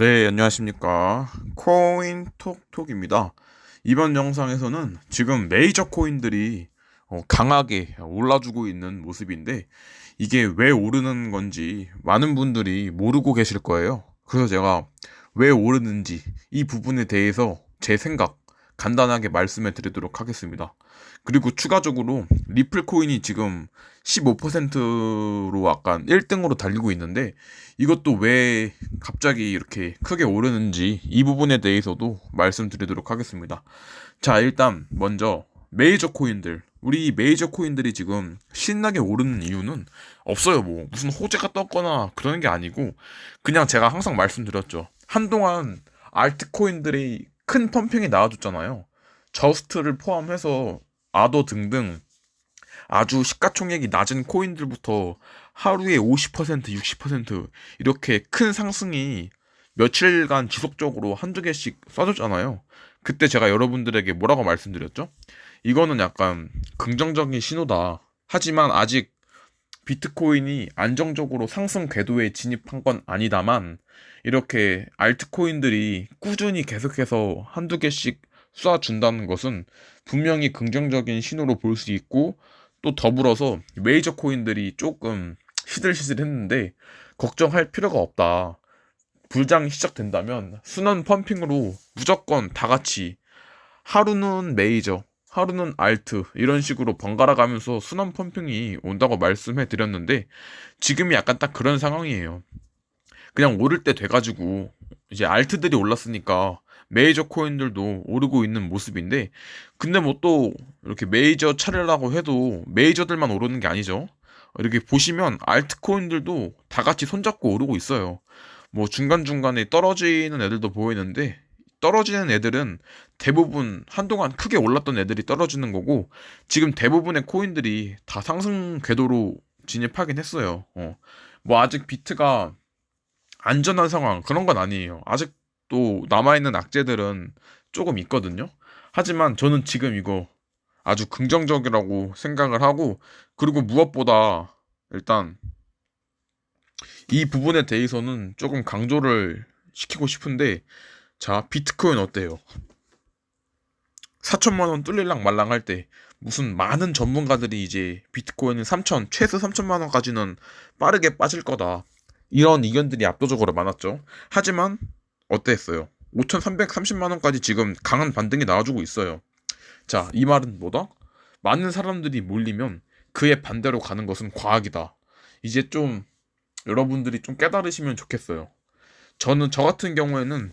네, 안녕하십니까. 코인톡톡입니다. 이번 영상에서는 지금 메이저 코인들이 어, 강하게 올라주고 있는 모습인데 이게 왜 오르는 건지 많은 분들이 모르고 계실 거예요. 그래서 제가 왜 오르는지 이 부분에 대해서 제 생각 간단하게 말씀해 드리도록 하겠습니다. 그리고 추가적으로 리플 코인이 지금 15%로 약간 1등으로 달리고 있는데 이것도 왜 갑자기 이렇게 크게 오르는지 이 부분에 대해서도 말씀드리도록 하겠습니다. 자, 일단 먼저 메이저 코인들 우리 메이저 코인들이 지금 신나게 오르는 이유는 없어요. 뭐 무슨 호재가 떴거나 그러는 게 아니고 그냥 제가 항상 말씀드렸죠. 한동안 알트코인들이 큰 펌핑이 나와줬잖아요. 저스트를 포함해서 아도 등등 아주 시가총액이 낮은 코인들부터 하루에 50%, 60% 이렇게 큰 상승이 며칠간 지속적으로 한두 개씩 쏴줬잖아요. 그때 제가 여러분들에게 뭐라고 말씀드렸죠? 이거는 약간 긍정적인 신호다. 하지만 아직 비트코인이 안정적으로 상승 궤도에 진입한 건 아니다만 이렇게 알트코인들이 꾸준히 계속해서 한두 개씩 쏴준다는 것은 분명히 긍정적인 신호로 볼 수 있고 또 더불어서 메이저 코인들이 조금 시들시들 했는데 걱정할 필요가 없다. 불장이 시작된다면 순환 펌핑으로 무조건 다 같이 하루는 메이저, 하루는 알트 이런 식으로 번갈아 가면서 순환 펌핑이 온다고 말씀해 드렸는데 지금이 약간 딱 그런 상황이에요. 그냥 오를 때 돼가지고 이제 알트들이 올랐으니까 메이저 코인들도 오르고 있는 모습인데 근데 뭐 또 이렇게 메이저 차례라고 해도 메이저들만 오르는 게 아니죠. 이렇게 보시면 알트 코인들도 다 같이 손잡고 오르고 있어요. 뭐 중간중간에 떨어지는 애들도 보이는데 떨어지는 애들은 대부분 한동안 크게 올랐던 애들이 떨어지는 거고 지금 대부분의 코인들이 다 상승 궤도로 진입하긴 했어요. 어. 뭐 아직 비트가 안전한 상황 그런 건 아니에요. 아직 또 남아있는 악재들은 조금 있거든요. 하지만 저는 지금 이거 아주 긍정적이라고 생각을 하고 그리고 무엇보다 일단 이 부분에 대해서는 조금 강조를 시키고 싶은데 자 비트코인 어때요? 4천만 원 뚫릴랑 말랑 할 때 무슨 많은 전문가들이 이제 비트코인은 3천 최소 3천만 원까지는 빠르게 빠질 거다 이런 의견들이 압도적으로 많았죠. 하지만 어땠어요? 5,330만 원까지 지금 강한 반등이 나와주고 있어요. 자, 이 말은 뭐다? 많은 사람들이 몰리면 그의 반대로 가는 것은 과학이다. 이제 좀 여러분들이 좀 깨달으시면 좋겠어요. 저는 저 같은 경우에는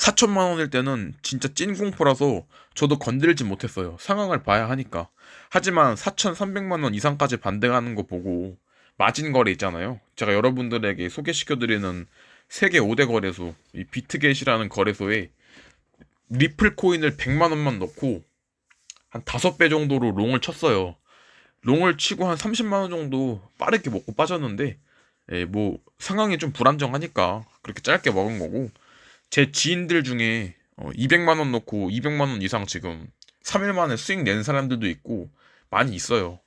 4천만 원일 때는 진짜 찐 공포라서 저도 건들지 못했어요. 상황을 봐야 하니까. 하지만 4,300만 원 이상까지 반등하는 거 보고 마진 거래 있잖아요. 제가 여러분들에게 소개시켜드리는 세계 5대 거래소, 이 비트겟이라는 거래소에 리플 코인을 100만 원만 넣고 한 5배 정도로 롱을 쳤어요. 롱을 치고 한 30만 원 정도 빠르게 먹고 빠졌는데 예, 뭐 상황이 좀 불안정하니까 그렇게 짧게 먹은 거고 제 지인들 중에 어, 200만 원 넣고 200만 원 이상 지금 3일 만에 수익 낸 사람들도 있고 많이 있어요.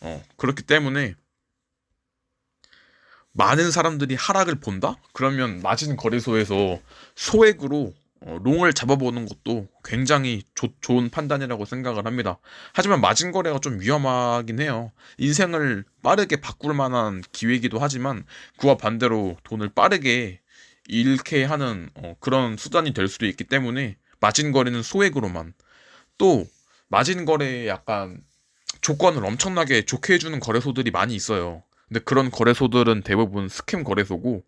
어, 그렇기 때문에 많은 사람들이 하락을 본다? 그러면 낮은 거래소에서 소액으로 어, 롱을 잡아보는 것도 굉장히 조, 좋은 판단이라고 생각을 합니다. 하지만 마진 거래가 좀 위험하긴 해요. 인생을 빠르게 바꿀 만한 기회이기도 하지만 그와 반대로 돈을 빠르게 잃게 하는 어, 그런 수단이 될 수도 있기 때문에 마진 거래는 소액으로만 또 마진 거래에 약간 조건을 엄청나게 좋게 해주는 거래소들이 많이 있어요. 근데 그런 거래소들은 대부분 스캠 거래소고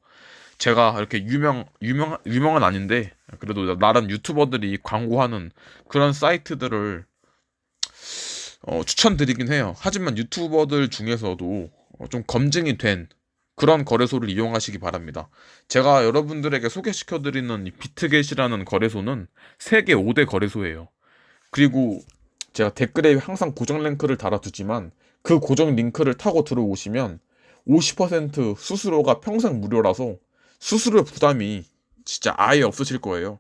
제가 이렇게 유명 유명 유명은 아닌데 그래도 나름 유튜버들이 광고하는 그런 사이트들을 어, 추천드리긴 해요. 하지만 유튜버들 중에서도 어, 좀 검증이 된 그런 거래소를 이용하시기 바랍니다. 제가 여러분들에게 소개시켜드리는 비트겟이라는 거래소는 세계 5대 거래소예요. 그리고 제가 댓글에 항상 고정 링크를 달아두지만 그 고정 링크를 타고 들어오시면 50% 수수료가 평생 무료라서 수수료 부담이 진짜 아예 없으실 거예요.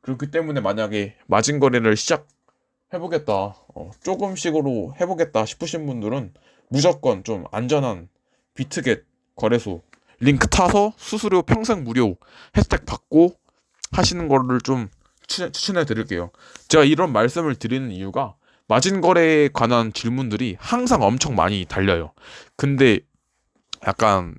그렇기 때문에 만약에 마진 거래를 시작해보겠다, 어, 조금씩으로 해보겠다 싶으신 분들은 무조건 좀 안전한 비트겟 거래소 링크 타서 수수료 평생 무료 혜택 받고 하시는 거를 좀 추천, 추천해 드릴게요. 제가 이런 말씀을 드리는 이유가 마진 거래에 관한 질문들이 항상 엄청 많이 달려요. 근데 약간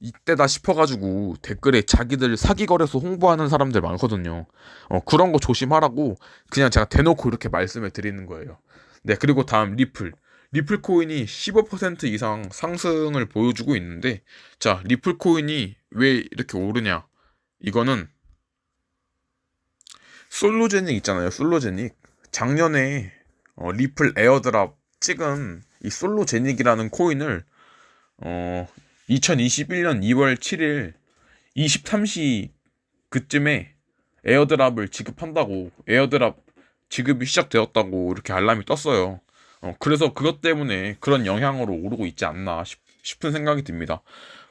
이때다 싶어가지고 댓글에 자기들 사기 거래소 홍보하는 사람들 많거든요. 어, 그런 거 조심하라고 그냥 제가 대놓고 이렇게 말씀을 드리는 거예요. 네, 그리고 다음 리플. 리플 코인이 15% 이상 상승을 보여주고 있는데, 자, 리플 코인이 왜 이렇게 오르냐? 이거는 솔로제닉 있잖아요. 솔로제닉. 작년에 어, 리플 에어드랍 찍은 이 솔로제닉이라는 코인을 어, 2021년 2월 7일 23시 그쯤에 에어드랍을 지급한다고 에어드랍 지급이 시작되었다고 이렇게 알람이 떴어요. 어, 그래서 그것 때문에 그런 영향으로 오르고 있지 않나 싶, 싶은 생각이 듭니다.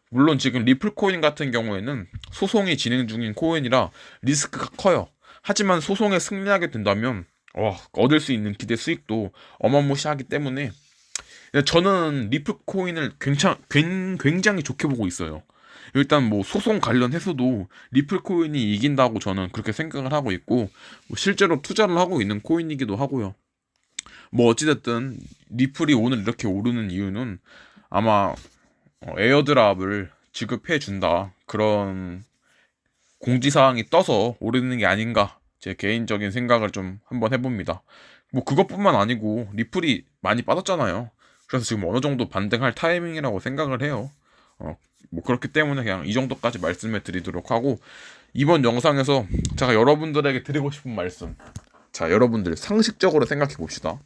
물론 지금 리플 코인 같은 경우에는 소송이 진행 중인 코인이라 리스크가 커요. 하지만 소송에 승리하게 된다면 와, 얻을 수 있는 기대 수익도 어마무시하기 때문에 저는 리플 코인을 굉장히, 굉장히 좋게 보고 있어요. 일단 뭐 소송 관련 해서도 리플 코인이 이긴다고 저는 그렇게 생각을 하고 있고 뭐 실제로 투자를 하고 있는 코인이기도 하고요. 뭐 어찌됐든 리플이 오늘 이렇게 오르는 이유는 아마 어, 에어드랍을 지급해 준다 그런 공지사항이 떠서 오르는 게 아닌가 제 개인적인 생각을 좀 한번 해봅니다. 뭐 그것뿐만 아니고 리플이 많이 빠졌잖아요. 그래서 지금 어느 정도 반등할 타이밍이라고 생각을 해요. 어, 뭐 그렇기 때문에 그냥 이 정도까지 말씀을 드리도록 하고 이번 영상에서 제가 여러분들에게 드리고 싶은 말씀. 자, 여러분들 상식적으로 생각해 봅시다.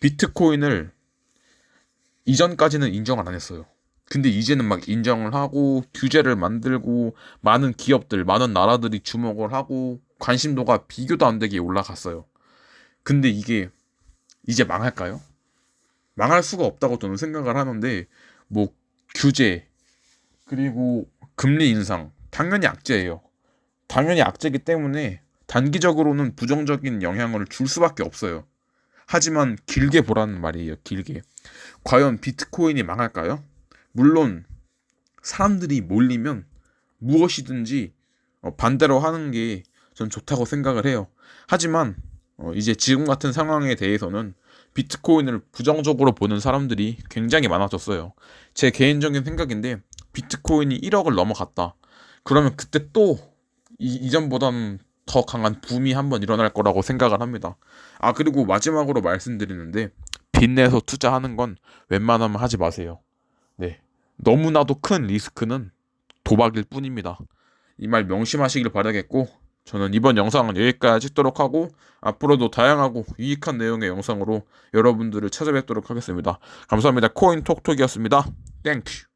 비트코인을 이전까지는 인정을 안 했어요. 근데 이제는 막 인정을 하고 규제를 만들고 많은 기업들, 많은 나라들이 주목을 하고 관심도가 비교도 안 되게 올라갔어요. 근데 이게 이제 망할까요? 망할 수가 없다고 저는 생각을 하는데 뭐 규제 그리고 금리 인상 당연히 악재예요. 당연히 악재이기 때문에 단기적으로는 부정적인 영향을 줄 수밖에 없어요. 하지만 길게 보라는 말이에요. 길게. 과연 비트코인이 망할까요? 물론 사람들이 몰리면 무엇이든지 어, 반대로 하는 게 전 좋다고 생각을 해요. 하지만 어, 이제 지금 같은 상황에 대해서는 비트코인을 부정적으로 보는 사람들이 굉장히 많아졌어요. 제 개인적인 생각인데 비트코인이 1억을 넘어갔다. 그러면 그때 또 이, 이전보다는 더 강한 붐이 한번 일어날 거라고 생각을 합니다. 아 그리고 마지막으로 말씀드리는데 빚내서 투자하는 건 웬만하면 하지 마세요. 네. 너무나도 큰 리스크는 도박일 뿐입니다. 이 말 명심하시길 바라겠고 저는 이번 영상은 여기까지 찍도록 하고 앞으로도 다양하고 유익한 내용의 영상으로 여러분들을 찾아뵙도록 하겠습니다. 감사합니다. 코인 톡톡이었습니다. 땡큐.